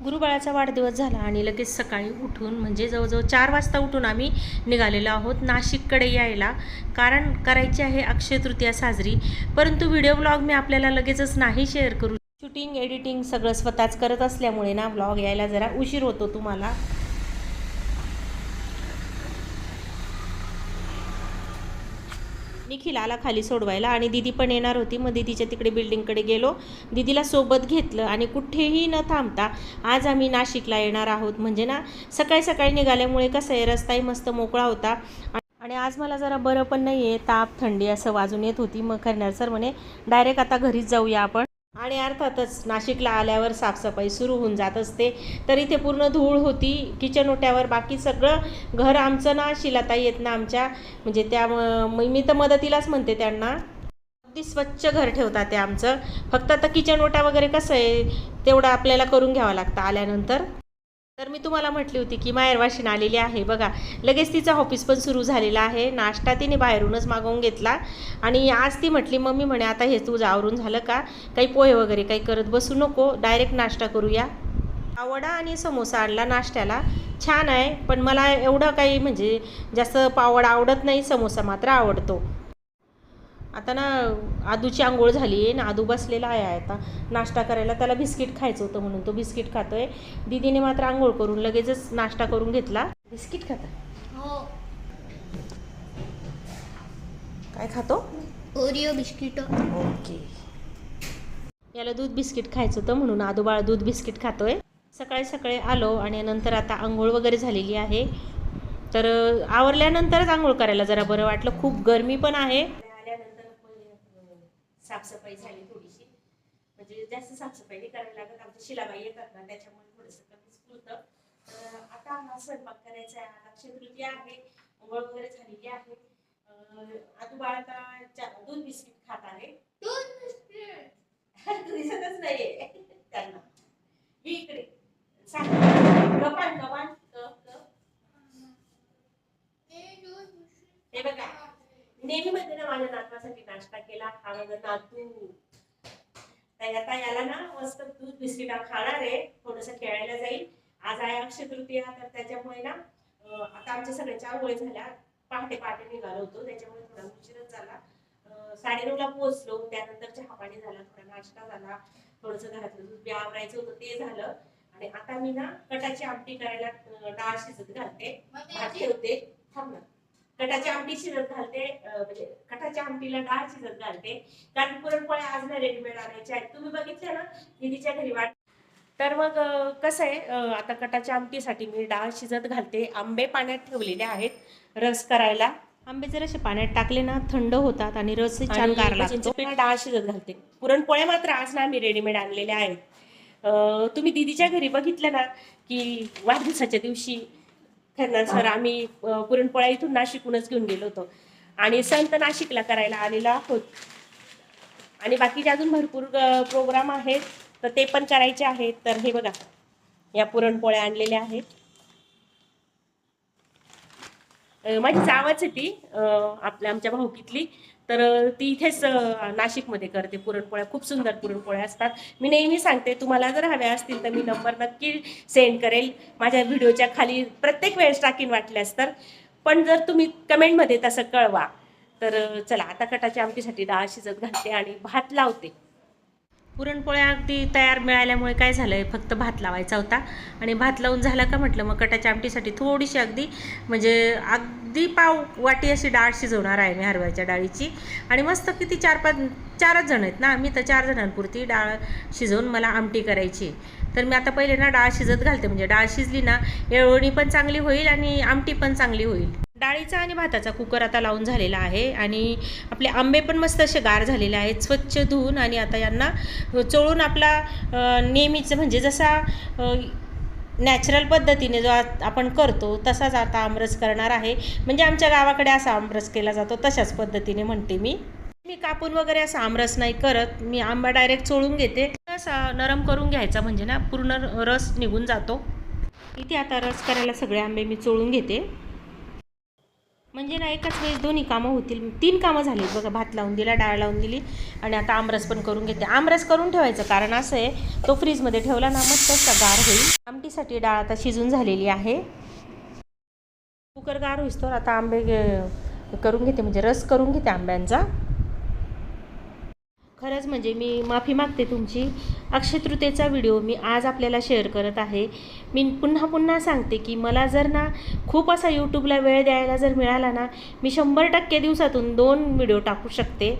गुरुबाळाचा वाढदिवस झाला आणि लगेच सकाळी उठून म्हणजे जवळजवळ चार वाजता उठून आम्ही निघालेलो आहोत नाशिककडे यायला. कारण करायची आहे अक्षय तृतीया साजरी. परंतु व्हिडिओ ब्लॉग मी आपल्याला लगेचच नाही शेअर करू शूटिंग एडिटिंग सगळं स्वतःच करत असल्यामुळे ना ब्लॉग यायला जरा उशीर होतो तुम्हाला. निखिल आला खाली सोडवायला आणि दिदी पण येणार होती. मग दिदीच्या तिकडे बिल्डिंगकडे गेलो. दिदीला सोबत घेतलं आणि कुठेही न थांबता आज आम्ही नाशिकला येणार आहोत. म्हणजे ना सकाळी सकाळी निघाल्यामुळे कसं आहे रस्ताही मस्त मोकळा होता. आणि आज मला जरा बरं पण नाही आहे ताप थंडी असं वाजून येत होती. मग करणार सर म्हणे डायरेक्ट आता घरीच जाऊया आपण. आणि अर्थातच नाशिकला आल्यावर साफसफाई सुरू होऊन जात असते. तर इथे पूर्ण धूळ होती. किचन ओट्यावर बाकी सगळं घर आमचं ना शिलाताई येत ना आमच्या. म्हणजे त्या मी तर मदतीलाच म्हणते त्यांना. अगदी स्वच्छ घर ठेवतात ते आमचं. फक्त आता किचन ओट्या वगैरे कसं आहे तेवढं आपल्याला करून घ्यावं लागतं आल्यानंतर. तर मी तुम्हाला म्हटली होती की माहेरवाशीन आलेली आहे. बघा लगेच तिचा ऑफिस पण सुरू झालेला आहे. नाश्ता तिने बाहेरूनच मागवून घेतला. आणि आज ती म्हटली मम्मी म्हणे आता हे तुझं आवरून झालं का? काही पोहे वगैरे काही करत बसू नको. डायरेक्ट नाश्ता करूया. आवडा आणि समोसा आणला नाश्त्याला. छान आहे पण मला एवढं काही म्हणजे जास्त पावडा आवडत नाही समोसा मात्र आवडतो. आता ना आदूची आंघोळ झाली आहे ना आदू बसलेला आहे आता. नाश्ता करायला त्याला बिस्किट खायचं होतं म्हणून तो बिस्किट खातोय. दीदीने मात्र आंघोळ करून लगेचच नाश्ता करून घेतला. बिस्किट खाता? हो. काय खातो? Oreo biscuit. ओके. याला दूध बिस्किट खायचं होतं म्हणून आदू बाळ दूध बिस्किट खातोय. सकाळी सकाळी आलो आणि नंतर आता आंघोळ वगैरे झालेली आहे. तर आवरल्यानंतरच आंघोळ करायला जरा बरं वाटलं. खूप गरमी पण आहे. साफसफाई झाली थोडीशी. म्हणजे जास्त साफसफाई नाही करायला लागत. आमच्या शिलाबाई येतात ना त्याच्यामुळे थोडंसं कमीच पुरतं. तर आता हा स्वयंपाक करायचा आहे. अक्षय तृतीया आहे आंघोळ वगैरे झालेली आहे. बाळ आता दूध बिस्किट खात आहे. दिसतच नाहीये त्यांना. हे इकडे सांग कपान कपान क- क. हे बघा नेहमी मध्ये नातवासाठी नाश्ता केला हा माझा नातू तर आता याला ना मस्त दूध बिस्किट खाणार आहे थोडस खेळायला जाईल. आज आहे अक्षय तृतीया तर त्याच्यामुळे ना आता आमच्या सगळ्याच्या आंघोळी झाल्या. पहाटे पहाटे निघालो होतो त्याच्यामुळे थोडा उशीरच झाला. अं, साडेनऊला पोहोचलो त्यानंतर चहा पाणी झाला थोडा नाश्ता झाला थोडस घरातलं दूध बी आवरायचं होतं ते झालं. आणि आता मी ना कटाची आमटी करायला डाळ शिजत घालते. भात ठेवते. थांब ना. कटाची आमटी शिजत घालते म्हणजे कटाच्या आमटीला डाळ शिजत घालते. कारण पुरणपोळ्या आज ना रेडीमेड आणायच्या आहेत. तुम्ही बघितल्या ना? दीदीच्या घरी वाट तर मग कसं आहे आता कटाच्या आमटीसाठी मी डाळ शिजत घालते. आंबे पाण्यात ठेवलेले आहेत रस करायला. आंबे जर असे पाण्यात टाकले ना थंड होतात आणि रस छान गार लागतो. डाळ शिजत घालते. पुरणपोळ्या मात्र आज ना आम्ही रेडीमेड आणलेल्या आहेत. तुम्ही दीदीच्या घरी बघितलं ना की वाढदिवसाच्या दिवशी खरं सर आम्ही पुरणपोळ्या इथून नाशिकहूनच घेऊन गेलो होतो. आणि संत नाशिकला करायला आलेलो आहोत. आणि बाकीचे अजून भरपूर प्रोग्राम आहेत. तर ते पण करायचे आहेत. तर हे बघा या पुरणपोळ्या आणलेल्या आहेत. माझी जावाच आहे ती आपल्या आमच्या भाऊकीतली. तर ती इथेच नाशिकमध्ये करते पुरणपोळ्या. खूप सुंदर पुरणपोळ्या असतात. मी नेहमी सांगते तुम्हाला जर हव्या असतील तर मी नंबर नक्की सेंड करेल. माझ्या व्हिडिओच्या खाली प्रत्येक वेळेस टाकीन वाटल्यास तर. पण जर तुम्ही कमेंटमध्ये तसं कळवा तर चला आता कटाच्या आमटीसाठी डाळ शिजत घालते आणि भात लावते. पुरणपोळ्या अगदी तयार मिळाल्यामुळे काय झालं आहे फक्त भात लावायचा होता. आणि भात लावून झाला का म्हटलं मग कटाच्या आमटीसाठी थोडीशी अगदी म्हणजे अगदी पाव वाटी अशी डाळ शिजवणार आहे मी हरभऱ्याच्या डाळीची. आणि मस्त किती चार पाच चारच जण आहेत ना? मी तर चार जणांपुरती डाळ शिजवून मला आमटी करायची. तर मी आता पहिले ना डाळ शिजत घालते. म्हणजे डाळ शिजली ना येळवणी पण चांगली होईल आणि आमटी पण चांगली होईल. डाळीचा आणि भाताचा कुकर आता लावून झालेला आहे आणि आपले आंबे पण मस्त असे गार झालेले आहेत स्वच्छ धुवून आणि आता यांना चोळून आपला नेहमीचं म्हणजे जसा नॅचरल पद्धतीने जो आपण करतो तसाच आता आमरस करणार आहे. म्हणजे आमच्या गावाकडे असा आमरस केला जातो तशाच पद्धतीने म्हणते मी. मी कापून वगैरे असा आमरस नाही करत मी आंबा डायरेक्ट चोळून घेते. असा नरम करून घ्यायचा म्हणजे ना पूर्ण रस निघून जातो. इथे आता रस करायला सगळे आंबे मी चोळून घेते. म्हणजे ना एकाच वेळेस दोन्ही कामं होतील. तीन कामं झाली. बघा भात लावून दिला डाळ लावून दिली आणि आता आमरस पण करून घेते. आमरस करून ठेवायचं कारण असं आहे तो फ्रीजमध्ये ठेवला ना मग तसा गार होईल. आमटीसाठी डाळ आता शिजून झालेली आहे. कुकर गार होईस तर आता आंबे करून घेते. म्हणजे रस करून घेते आंब्यांचा. खरंच म्हणजे मी माफी मागते तुमची. अक्षय तृतीयेचा व्हिडिओ मी आज आपल्याला शेअर करत आहे. मी पुन्हा पुन्हा सांगते की मला जर ना खूप असा यूट्यूबला वेळ द्यायला जर मिळाला ना मी शंभर टक्के दिवसातून दोन व्हिडिओ टाकू शकते.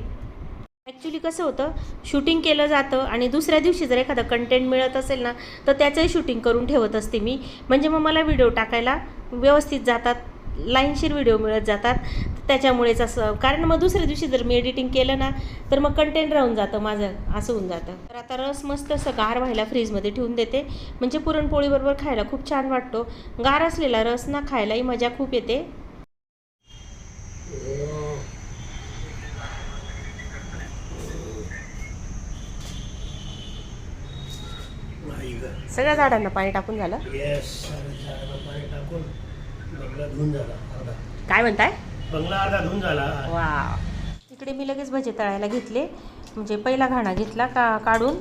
ॲक्च्युली कसं होतं शूटिंग केलं जातं आणि दुसऱ्या दिवशी जर एखादा कंटेंट मिळत असेल ना तर त्याचंही शूटिंग करून ठेवत असते मी. म्हणजे मग मला व्हिडिओ टाकायला व्यवस्थित जातात लाईनशीर व्हिडिओ मिळत जातात. त्याच्यामुळेच असं कारण मग दुसऱ्या दिवशी जर मी एडिटिंग केलं ना तर मग कंटेंट राहून जातं माझं असं होऊन जातं. तर आता रस मस्त असं गार व्हायला फ्रीजमध्ये ठेवून देते. म्हणजे पुरणपोळीबरोबर खायला खूप छान वाटतो. गार असलेला रस ना खायलाही मजा खूप येते. सगळ्या झाडांना पाणी टाकून झालं? काय म्हणताय? बंगला अर्धा धुवून झाला. वा तिकडे मी लगेच भजे तळायला घेतले. म्हणजे पहिला घाणा घेतला का काढून.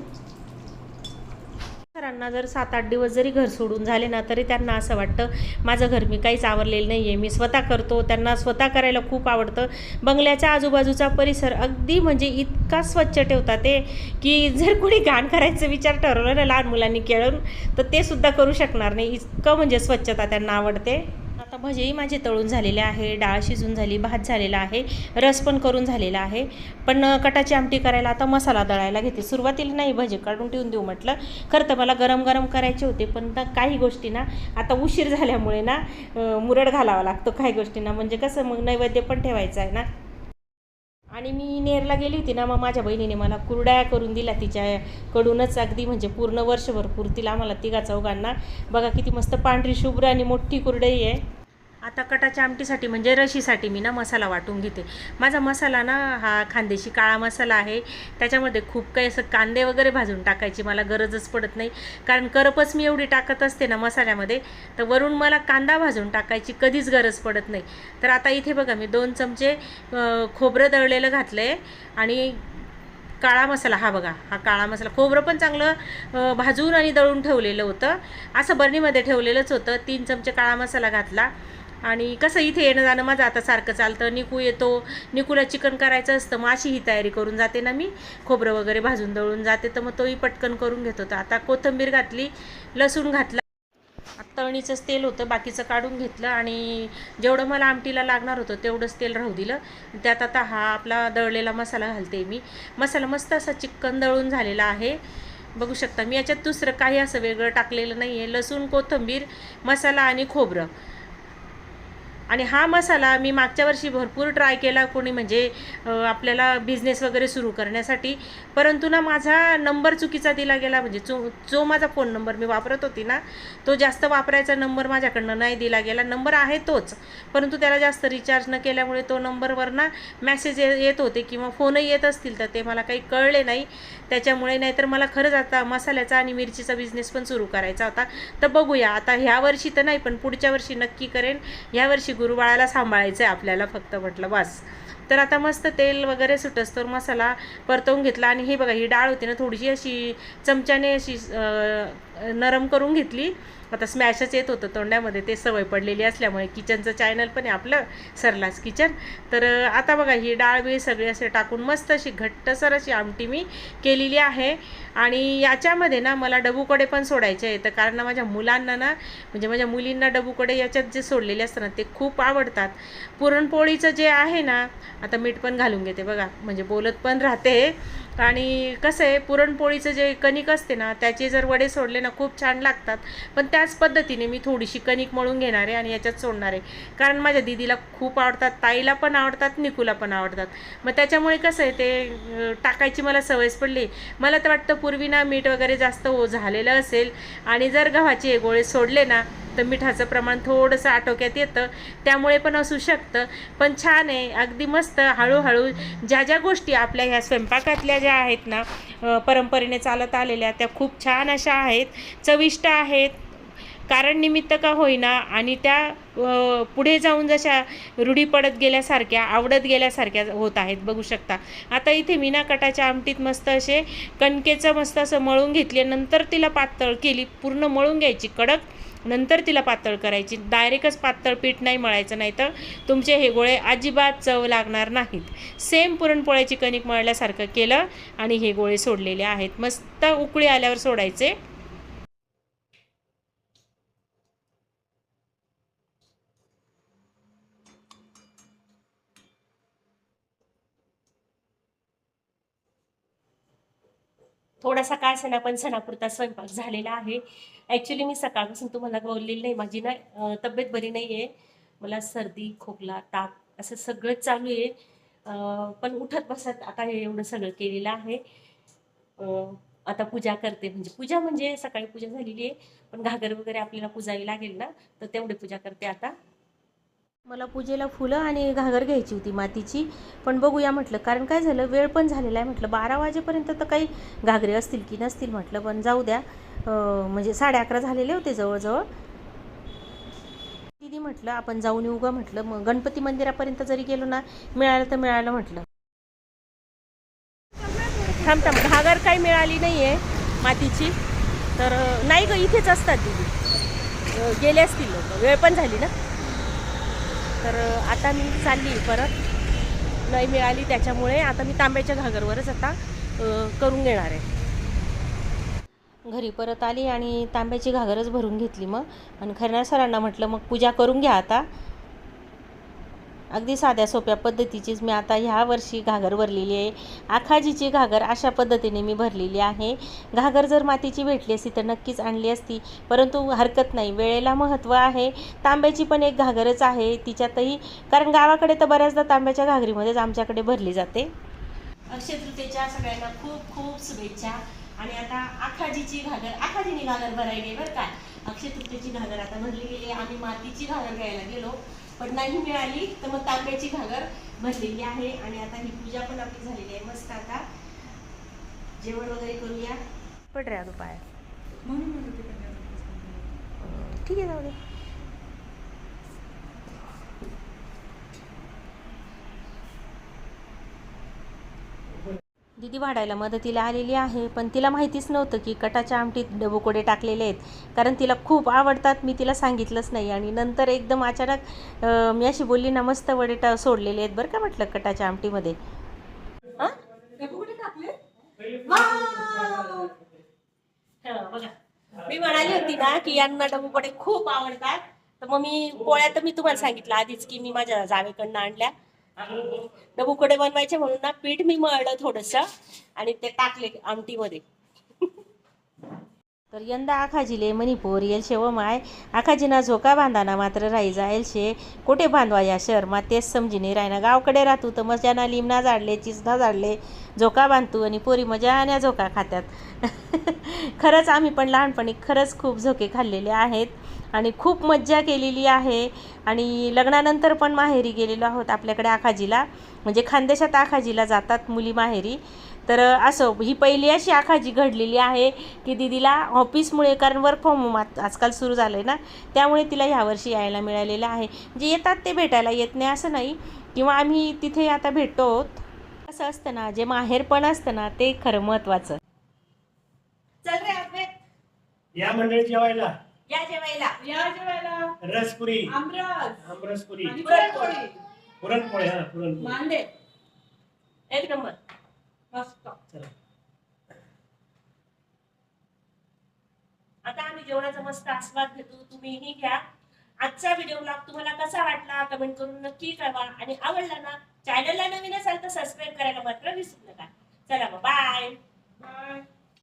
सरांना जर सात आठ दिवस जरी घर सोडून झाले ना तरी त्यांना असं वाटतं माझं घर मी काहीच आवरलेलं नाही आहे मी स्वतः करतो. त्यांना स्वतः करायला खूप आवडतं. बंगल्याच्या आजूबाजूचा परिसर अगदी म्हणजे इतका स्वच्छ ठेवतात ते की जर कोणी घाण करायचं विचार ठरवलं ना लहान मुलांनी खेळून तर ते सुद्धा करू शकणार नाही. इतकं म्हणजे स्वच्छता त्यांना आवडते. आता भजेही माझे तळून झालेले आहे डाळ शिजून झाली भात झालेला आहे रस पण करून झालेला आहे. पण कटाची आमटी करायला आता मसाला दळायला घेते. सुरुवातीला नाही भजे काढून ठेवून देऊ म्हटलं. खरं तर मला गरम गरम करायचे होते पण काही गोष्टी ना आता उशीर झाल्यामुळे ना मुरड घालावा लागतो काही गोष्टींना. म्हणजे कसं मग नैवेद्य पण ठेवायचं आहे ना. आणि मी नेरला गेली होती ना मग माझ्या बहिणीने मला कुरड्या करून दिल्या तिच्याकडूनच. अगदी म्हणजे पूर्ण वर्षभर पुरतील आम्हाला तिघा चौघांना बघा किती मस्त पांढरी शुभ्र आणि मोठी कुरडई आहे. आता कटाच्या आमटीसाठी म्हणजे रशीसाठी मी ना मसाला वाटून घेते. माझा मसाला ना हा खांदेशी काळा मसाला आहे. त्याच्यामध्ये खूप काही असं कांदे वगैरे भाजून टाकायची मला गरजच पडत नाही. कारण करपच मी एवढी टाकत असते ना मसाल्यामध्ये तर वरून मला कांदा भाजून टाकायची कधीच गरज पडत नाही. तर आता इथे बघा मी दोन चमचे खोबरं दळलेलं घातलं आहे आणि काळा मसाला हा बघा हा काळा मसाला. खोबरं पण चांगलं भाजून आणि दळून ठेवलेलं होतं. असं बरणीमध्ये ठेवलेलंच होतं. तीन चमचे काळा मसाला घातला. आणि कसं इथे येणं जाणं माझं आता सारखं चालतं. निकू येतो निकूला चिकन करायचं असतं मग अशी ही तयारी करून जाते ना मी. खोबरं वगैरे भाजून दळून जाते तर मग तोही पटकन करून घेत होता. आता कोथिंबीर घातली लसूण घातला. तळणीचंच तेल होतं बाकीचं काढून घेतलं आणि जेवढं मला आमटीला लागणार होतं तेवढंच तेल राहू दिलं. त्यात आता हा आपला दळलेला मसाला घालते मी. मसाला मस्त असा चिकन दळून झालेला आहे. बघू शकता मी याच्यात दुसरं काही असं वेगळं टाकलेलं नाही आहे लसूण कोथिंबीर मसाला आणि खोबरं. आणि हा मसाला मी मागच्या वर्षी भरपूर ट्राय केला कोणी म्हणजे आपल्याला बिझनेस वगैरे सुरू करण्यासाठी. परंतु ना माझा नंबर चुकीचा दिला गेला म्हणजे जो जो माझा फोन नंबर मी वापरत होती ना तो जास्त वापरायचा नंबर माझ्याकडनं नाही दिला गेला. नंबर आहे तोच परंतु त्याला जास्त रिचार्ज न केल्यामुळे तो नंबरवर ना मॅसेज येत होते किंवा फोनही येत असतील तर ते मला काही कळले नाही. त्याच्यामुळे नाहीतर मला खरंच आता मसाल्याचा आणि मिरचीचा बिझनेस पण सुरू करायचा होता. तर बघूया आता ह्या वर्षी तर नाही पण पुढच्या वर्षी नक्की करेन. यावर्षी गुरुबाळाला सांभाळायचं आहे आपल्याला फक्त म्हटलं बस. तर आता मस्त तेल वगैरे सुटस तर मसाला परतवून घेतला. आणि हे बघा ही डाळ होती ना थोडीशी अशी चमच्याने अशी नरम करून घेतली. आता स्मॅशच येत होतं तोंडामध्ये ते सवय पडलेली असल्यामुळे किचनचं चॅनल पण आहे आपलं सरलाच किचन तर आता बघा ही डाळ बी सगळी असे टाकून मस्त अशी घट्टसर अशी आमटी मी केलेली आहे. आणि याच्यामध्ये ना मला डबूकडे पण सोडायचे आहे. तर कारण माझ्या मुलांना ना म्हणजे माझ्या मुलींना डबूकडे याच्यात जे सोडलेले असतात ना ते खूप आवडतात. पुरणपोळीचं जे आहे ना आता मीठ पण घालून घेते बघा. म्हणजे बोलत पण राहते. आणि कसं आहे पुरणपोळीचं जे कणिक असते ना त्याचे जर वडे सोडले ना खूप छान लागतात. पण त्याच पद्धतीने मी थोडीशी कणिक मळून घेणार आहे आणि याच्यात सोडणार आहे. कारण माझ्या दिदीला खूप आवडतात ताईला पण आवडतात निकूला पण आवडतात. मग त्याच्यामुळे कसं आहे ते टाकायची मला सवयच पडली. मला तर वाटतं पूर्वी ना मीठ वगैरे जास्त ओ झालेलं असेल. आणि जर गव्हाचे गोळे सोडले ना तर मिठाचं प्रमाण थोडंसं आटोक्यात येतं. त्यामुळे पण असू शकतं. पण छान आहे अगदी मस्त हळूहळू ज्या ज्या गोष्टी आपल्या ह्या स्वयंपाकातल्या ज्या आहेत ना परंपरेने चालत आलेल्या त्या खूप छान अशा आहेत. चविष्ट आहेत. कारण निमित्त का होईना आणि त्या पुढे जाऊन जशा रूढी पडत गेल्यासारख्या आवडत गेल्यासारख्या होत आहेत. बघू शकता. आता इथे मीनाकटाच्या आमटीत मस्त असे कणकेचं मस्त असं मळून घेतले नंतर तिला पातळ केली पूर्ण मळून घ्यायची कडक. नंतर तिला पातळ करायची. डायरेक्टच पातळ पीठ नाही मळायचं नाही तर तुमचे हे गोळे अजिबात चव लागणार नाहीत. सेम पुरणपोळ्याची कणिक मळल्यासारखं केलं आणि हे गोळे सोडलेले आहेत. मस्त उकळी आल्यावर सोडायचे. थोडासा काय सणा पण सणापुरता स्वयंपाक झालेला आहे. ॲक्च्युली मी सकाळपासून तुम्हाला बोललेली नाही. माझी ना तब्येत बरी नाही आहे मला सर्दी खोकला ताप असं सगळंच चालू आहे. पण उठत बसत आता हे एवढं सगळं केलेलं आहे. आता पूजा करते. म्हणजे पूजा म्हणजे सकाळी पूजा झालेली आहे. पण घागर वगैरे आपल्याला पुजावी लागेल ना तर तेवढी पूजा करते आता. मला पूजेला फुलं आणि घागर घ्यायची होती मातीची. पण बघूया म्हटलं कारण काय झालं वेळ पण झालेला आहे म्हटलं बारा वाजेपर्यंत तर काही घागरे असतील की नसतील म्हटलं पण जाऊ द्या. म्हणजे साडे अकरा झालेले होते जवळजवळ. दिदी म्हटलं आपण जाऊन येऊ का म्हटलं. मग गणपती मंदिरापर्यंत जरी गेलो ना मिळालं तर मिळालं म्हटलं. थांब थांब घागर काही मिळाली नाही आहे मातीची. तर नाही ग इथेच असतात दिदी. गेले असतील लोक. वेळ पण झाली ना? तर आता मी चालली परत. नाही मिळाली त्याच्यामुळे आता मी तांब्याच्या घागरवरच आता करून घेणार आहे. घरी परत आली आणि तांब्याची घागरच भरून घेतली मग. आणि खरणार सरांना म्हटलं मग पूजा करून घ्या आता. अगदी साध्या सोप्या पद्धतीचीच मी आता ह्या वर्षी घागर भरलेली आहे. आखाजीची घागर अशा पद्धतीने मी भरलेली आहे. घागर जर मातीची भेटली असती तर नक्कीच आणली असती. परंतु हरकत नाही. वेळेला महत्त्व आहे. तांब्याची पण एक घागरच आहे. तिच्यातही कारण गावाकडे तर बऱ्याचदा तांब्याच्या घागरीमध्येच आमच्याकडे भरली जाते. अक्षय तृतीयेच्या सगळ्यांना खूप खूप शुभेच्छा. आणि आता आखाजीची घागर आखाजीने घागर भरायली बरं का. अक्षय तृतीयेची घागर आता भरली गेली आम्ही मातीची घागर घ्यायला गेलो. पण नाही मिळाली तर मग तांब्याची घागर भरलेली आहे आणि आता ही पूजा पण आपली झालेली आहे. मस्त आता जेवण वगैरे करूया. पड रे पाय ठीक आहे जाऊ दे. दिदी वाढायला मदतीला आलेली आहे पण तिला माहितीच नव्हतं की कटाच्या आमटीत डबोकोडे टाकलेले आहेत. कारण तिला खूप आवडतात मी तिला सांगितलंच नाही. आणि नंतर एकदम अचानक मी अशी बोलली ना मस्त वडे टा सोडलेले आहेत बरं का? म्हटलं कटाच्या आमटीमध्ये. मी म्हणाली होती ना की यांना डबोकोडे खूप आवडतात. तर मग मी पोळ्या तर मी तुम्हाला सांगितलं आधीच की मी माझ्या जावेकडनं आणल्या. आणि डबूकडे बनवायचे म्हणून ना पीठ मी मळलं थोडस आणि ते टाकले आमटीमध्ये. तर यंदा आखाजीले मणिपूर येल शे व माय. आखाजीना झोका बांधाना मात्र राही जायल शे. कोठे बांधवा या शहरमा? तेच समजिने राहिना. गावकडे राहतो तर मजाना लिमना झाडले चिसधा झाडले. झोका बांधतो आणि पोरी मजान्या झोका खात्यात. खरंच आम्ही पण लहानपणी खरंच खूप झोके खाल्लेले आहेत. आणि खूप मज्जा केलेली आहे. आणि लग्नानंतर पण माहेरी गेलेलो आहोत आपल्याकडे आखाजीला. म्हणजे खानदेशात आखाजीला जातात मुली माहेरी. तर असं ही पहिली अशी आखाजी घडलेली आहे की दिदीला ऑफिसमुळे कारण वर्क फ्रॉम होम आजकाल सुरू झालं आहे ना त्यामुळे तिला ह्यावर्षी यायला मिळालेलं आहे. म्हणजे येतात ते भेटायला येत नाही असं नाही. किंवा आम्ही तिथे आता भेटतो आहोत. असं असतं ना जे माहेर पण असतं ना ते खरं महत्त्वाचं. चल रे अभे, या मंडळी जेवायला. या जेवायला. या जेवायला. रसपुरी. आमरस. आमरसपुरी. आणि पुरणपोळी. पुरणपोळी. हा पुरणपोळी. मांडे. एक नंबर. मस्त. चला. आता आम्ही जेवणाचा मस्त आस्वाद घेतो. तुम्हीही घ्या. आजचा व्हिडिओ ब्लॉग तुम्हाला कसा वाटला कमेंट करून नक्की कळवा. आणि आवडला ना चॅनलला नवीन असाल तर सबस्क्राईब करायला मात्र विसरू नका.